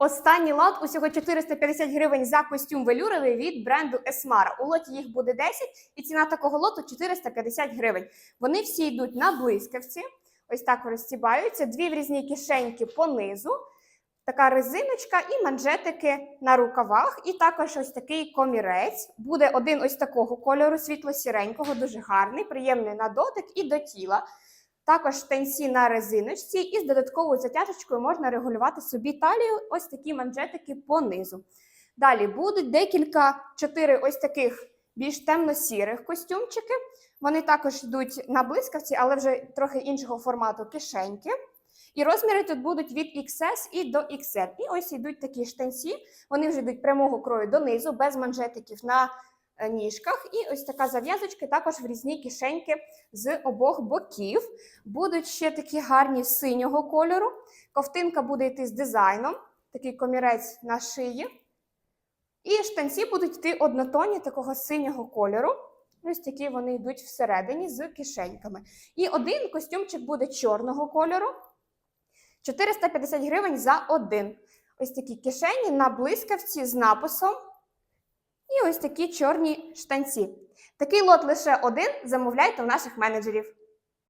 Останній лот усього 450 гривень за костюм велюровий від бренду Esmara. У лоті їх буде 10, і ціна такого лоту 450 гривень. Вони всі йдуть на блискавці. Ось так розстібаються. Дві врізні кишеньки по низу, така резиночка і манжетики на рукавах. І також ось такий комірець. Буде один ось такого кольору, світло-сіренького, дуже гарний, приємний на дотик і до тіла. Також штанці на резиночці, і з додатковою затяжечкою можна регулювати собі талію, ось такі манжетики по низу. Далі будуть декілька, чотири ось таких більш темно-сірих костюмчики. Вони також йдуть на блискавці, але вже трохи іншого формату кишеньки. І розміри тут будуть від XS і до XL. І ось йдуть такі штанці. Вони вже йдуть прямого крою донизу, без манжетиків на ніжках. І ось така зав'язочка, також в різні кишеньки з обох боків. Будуть ще такі гарні синього кольору. Ковтинка буде йти з дизайном, такий комірець на шиї. І штанці будуть йти однотонні такого синього кольору. Ось такі вони йдуть всередині з кишеньками. І один костюмчик буде чорного кольору. 450 гривень за один. Ось такі кишені на блискавці з написом. Ось такі чорні штанці. Такий лот лише один. Замовляйте у наших менеджерів.